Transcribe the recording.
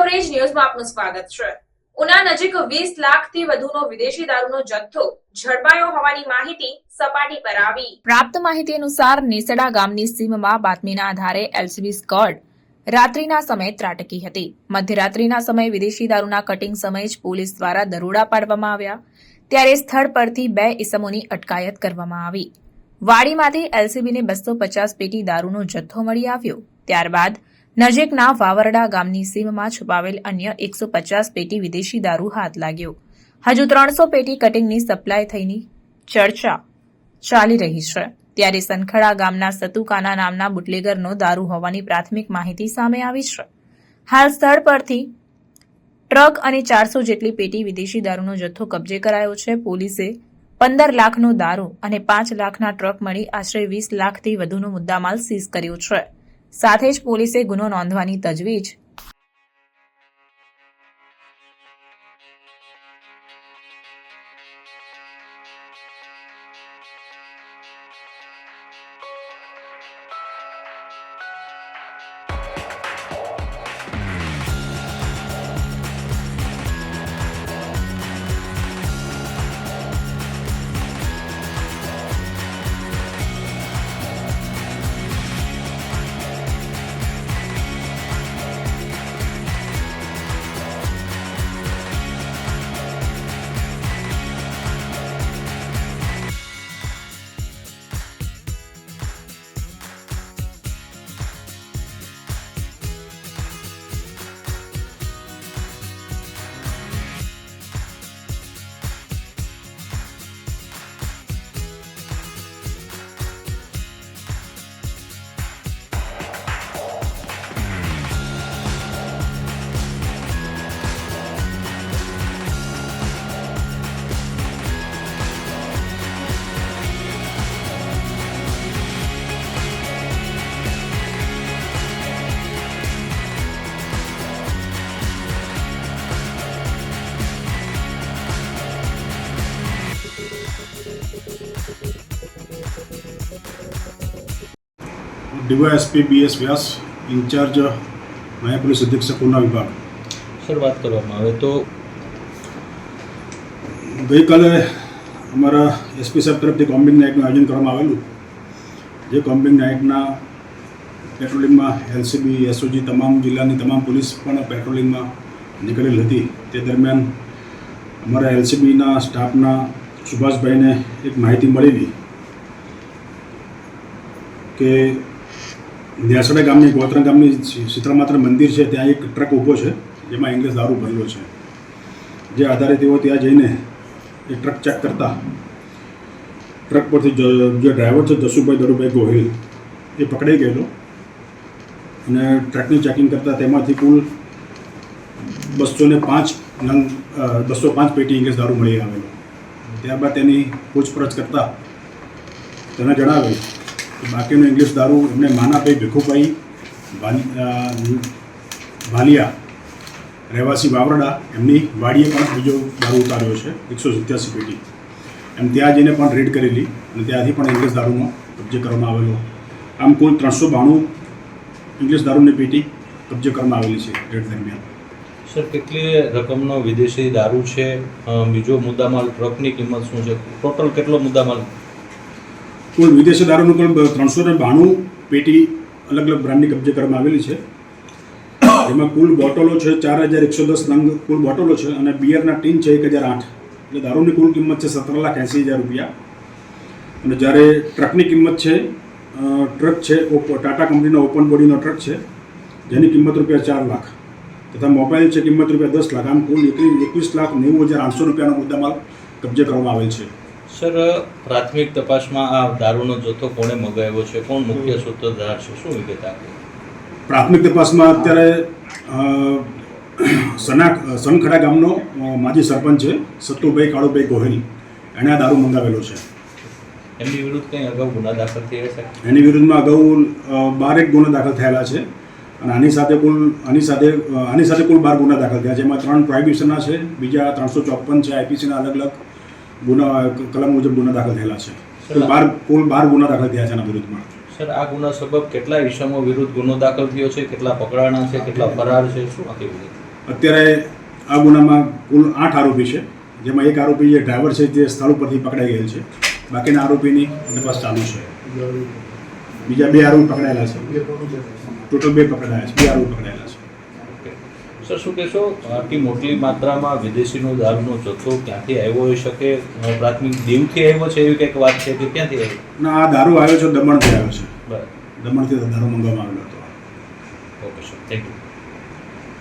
Coverage ન્યૂઝમાં આપનું સ્વાગત છે. ઉના નજીક વીસ લાખથી વધુનો વિદેશી દારૂનો જથ્થો ઝડપાયો હોવાની માહિતી સપાટી પર આવી. પ્રાપ્ત માહિતી અનુસાર નેસડા ગામની સીમમાં બાતમીના આધારે એલસીબી સ્કોડ રાત્રિના સમયે ત્રાટકી હતી. મધ્યરાત્રિના સમયે વિદેશી દારૂના કટિંગ સમયે જ પોલીસ દ્વારા દરોડા પાડવામાં આવ્યા. ત્યારે સ્થળ પરથી બે ઇસમોની અટકાયત કરવામાં આવી. વાડીમાંથી એલસીબીને બસો પચાસ પેટી દારૂનો જથ્થો મળી આવ્યો. ત્યારબાદ નજીકના વાવરડા ગામની સીમમાં છુપાવેલ અન્ય એકસો પચાસ પેટી વિદેશી દારૂ હાથ લાગ્યો. હજુ ત્રણસો પેટી કટિંગની સપ્લાય થઈની ચર્ચા ચાલી રહી છે. ત્યારે સનખડા ગામના સતુકાના નામના બુટલેગરનો દારૂ હોવાની પ્રાથમિક માહિતી સામે આવી છે. હાલ સ્થળ પરથી ટ્રક અને ચારસો જેટલી પેટી વિદેશી દારૂનો જથ્થો કબજે કરાયો છે. પોલીસે પંદર લાખનો દારૂ અને પાંચ લાખના ટ્રક મળી આશરે વીસ લાખથી વધુનો મુદ્દામાલ સીઝ કર્યો છે. સાથે જ પોલીસે ગુનો નોંધવાની તજવીજ ડીવાયએસપી બીએસ વ્યાસ ઇન્ચાર્જ નાયબ પોલીસ અધિક્ષક ઉના વિભાગ. વાત કરવામાં આવે તો ગઈકાલે અમારા એસપી સાહેબ તરફથી કોમ્બિંગ નાઇટનું આયોજન કરવામાં આવેલું. જે કોમ્બિંગ નાઇટના પેટ્રોલિંગમાં એલસીબી એસઓજી તમામ જિલ્લાની તમામ પોલીસ પણ પેટ્રોલિંગમાં નીકળેલ હતી. તે દરમિયાન અમારા એલસીબીના સ્ટાફના સુભાષભાઈને એક માહિતી મળેલી કે ન્યાસડા ગામની ગોત્રા ગામની શીતળમાત્ર મંદિર છે, ત્યાં એક ટ્રક ઊભો છે, જેમાં ઇંગ્લિશ દારૂ ભરેલો છે. જે આધારે તેઓ ત્યાં જઈને એ ટ્રક ચેક કરતા. ટ્રક પરથી જે ડ્રાઈવર છે, જસુભાઈ દરુભાઈ ગોહિલ, એ પકડાઈ ગયેલો અને ટ્રકની ચેકિંગ કરતાં તેમાંથી કુલ બસો ને પાંચ નંગ બસો પાંચ પેટી ઇંગ્લિશ દારૂ મળી આવેલો. ત્યારબાદ તેની પૂછપરછ કરતાં તેને જણાવ્યું કે બાકીનું ઇંગ્લિશ દારૂ એમને માનાભાઈ ભીખુભાઈ ભાલિયા રહેવાસી વાવરડા એમની વાડીએ પણ બીજો દારૂ ઉતાર્યો છે, એકસો સિત્યાસી પેટી. એમ ત્યાં જઈને પણ રેડ કરેલી અને ત્યાંથી પણ ઇંગ્લિશ દારૂનો કબજે કરવામાં આવેલો. આમ કુલ ત્રણસો બાણું ઇંગ્લિશ દારૂની પેટી કબજે કરવામાં આવેલી છે, રેડ દરમિયાન. સર, કેટલી રકમનો વિદેશી દારૂ છે? બીજો મુદ્દામાલ, ટ્રકની કિંમત શું છે? ટોટલ કેટલો મુદ્દામાલ? કુલ વિદેશી દારૂનું કુલ ત્રણસો ને બાણું પેટી અલગ અલગ બ્રાન્ડની કબજે કરવામાં આવેલી છે. એમાં કુલ બોટલો છે ચાર હજાર એકસો દસ નંગ કુલ બોટલો છે અને બિયરના ટીન છે એક હજાર આઠ. એટલે દારૂની કુલ કિંમત છે સત્તર લાખ એંસી હજાર રૂપિયા. અને જ્યારે ટ્રકની કિંમત છે ટ્રક છે ટાટા કંપનીનો ઓપન બોડીનો ટ્રક છે, જેની કિંમત રૂપિયા ચાર લાખ. તથા મોબાઈલ છે કિંમત રૂપિયા દસ લાખ. આમ કુલ એકવીસ એકવીસ લાખ નેવું હજાર આઠસો રૂપિયાનો મુદ્દામાલ કબજે કરવામાં આવેલ છે. સર પ્રાથમિક તપાસમાં આ દારૂનો જથ્થો કોણે મગાવ્યો છે? કોણ મુખ્ય સૂત્રધાર છે? શું વિગત આપે? પ્રાથમિક તપાસમાં અત્યારે સના સનખડા ગામનો માજી સરપંચ છે સત્તુભાઈ કાળુભાઈ ગોહિલ. એણે આ દારૂ મંગાવેલો છે. એમની વિરુદ્ધ કંઈ અગાઉ ગુના દાખલ થયા છે? એની વિરુદ્ધમાં અગાઉ બારેક ગુના દાખલ થયેલા છે. અને આની સાથે કુલ આની સાથે આની સાથે કુલ બાર ગુના દાખલ થયા છે. એમાં ત્રણ પ્રોહિબિશનના છે બીજા ત્રણસો ચોપન છે આઈપીસીના અલગ અલગ ગુના કલમ મુજબ ગુના દાખલ થયેલા છે. કુલ બાર કુલ બાર ગુના દાખલ થયા છે એના વિરુદ્ધમાં. સર આ ગુના સબબ કેટલા ઇસમો વિરુદ્ધ ગુનો દાખલ થયો છે? કેટલા પકડાણા છે? કેટલા ફરાર છે? શું અત્યારે આ ગુનામાં કુલ આઠ આરોપી છે જેમાં એક આરોપી જે ડ્રાઈવર છે તે સ્થળ ઉપરથી પકડાઈ ગયેલ છે. બાકીના આરોપીની તપાસ ચાલુ છે. બીજા બે આરોપી પકડાયેલા છે. ટોટલ બે પકડાયા છે બે આરોપી પકડાયેલા છે. સર શું કહેશો? આટલી મોટી માત્રામાં વિદેશીનો દારૂનો જથ્થો ક્યાંથી આવ્યો હોઈ શકે? પ્રાથમિક દીવથી આવ્યો છે એવી કંઈક વાત છે કે ક્યાંથી આવ્યો? ના આ દારૂ આવ્યો છે દમણથી આવ્યો છે. બરાબર. દમણથી દારૂ મંગાવવામાં આવેલો હતો. Okay sir thank you